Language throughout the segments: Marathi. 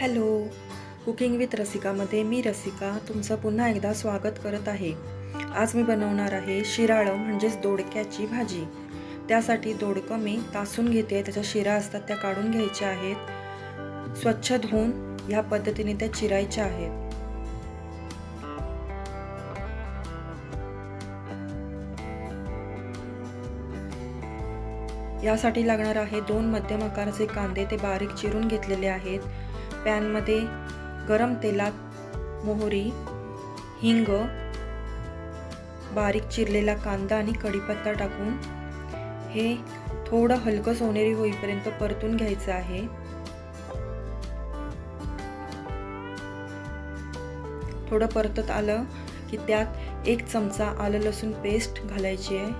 हॅलो. कुकिंग विथ रसिकामध्ये मी रसिका तुमचं पुन्हा एकदा स्वागत करत आहे. आज मी बनवणार आहे शिराळं म्हणजेच दोडक्याची भाजी. त्यासाठी दोडकं मी तासून घेते त्याच्या शिरा असतात त्या काढून घ्यायच्या आहेत. स्वच्छ धुवून ह्या पद्धतीने त्या चिरायच्या आहेत. यासाठी लागणार आहे दोन मध्यम आकाराचे कांदे ते बारीक चिरून घेतलेले आहेत. पॅनमध्ये गरम तेलात मोहरी हिंग बारीक चिरलेला कांदा आणि कढीपत्ता टाकून हे थोडं हलकं सोनेरी होईपर्यंत परतून घ्यायचं आहे. थोडं परतत आलं की त्यात एक चमचा आलं लसूण पेस्ट घालायची आहे.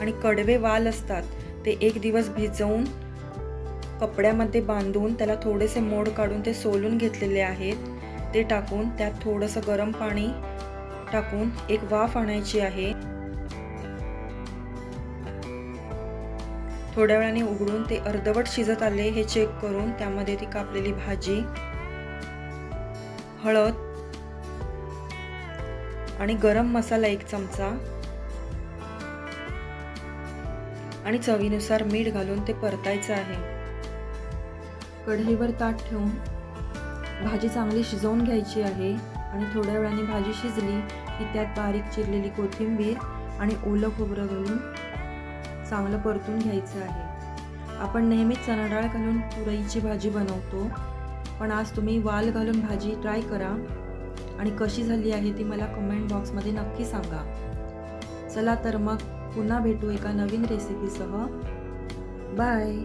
आणि कडवे वाल असतात ते एक दिवस भिजवून कपड्यामध्ये बांधून त्याला थोडेसे मोड काढून ते सोलून घेतलेले आहेत. ते टाकून त्यात थोडंसं गरम पाणी टाकून एक वाफ आणायची आहे. थोड्या वेळाने उघडून ते अर्धवट शिजत आले हे चेक करून त्यामध्ये ती कापलेली भाजी हळद आणि गरम मसाला एक चमचा आणि चवीनुसार मीठ घालून ते परतायचं आहे. कढईवर ताट ठेवून भाजी चांगली शिजवून घ्यायची आहे आणि थोड्या वेळाने भाजी शिजली की त्यात बारीक चिरलेली कोथिंबीर आणि ओलं खोबरं घालून चांगलं परतून घ्यायचं आहे. आपण नेहमीच चणा डाळ घालून तुरईची भाजी बनवतो पण आज तुम्ही वाल घालून भाजी ट्राय करा आणि कशी झाली आहे ती मला कमेंट बॉक्समध्ये नक्की सांगा. चला तर मग पुन्हा भेटू एका नवीन रेसिपीसह. बाय!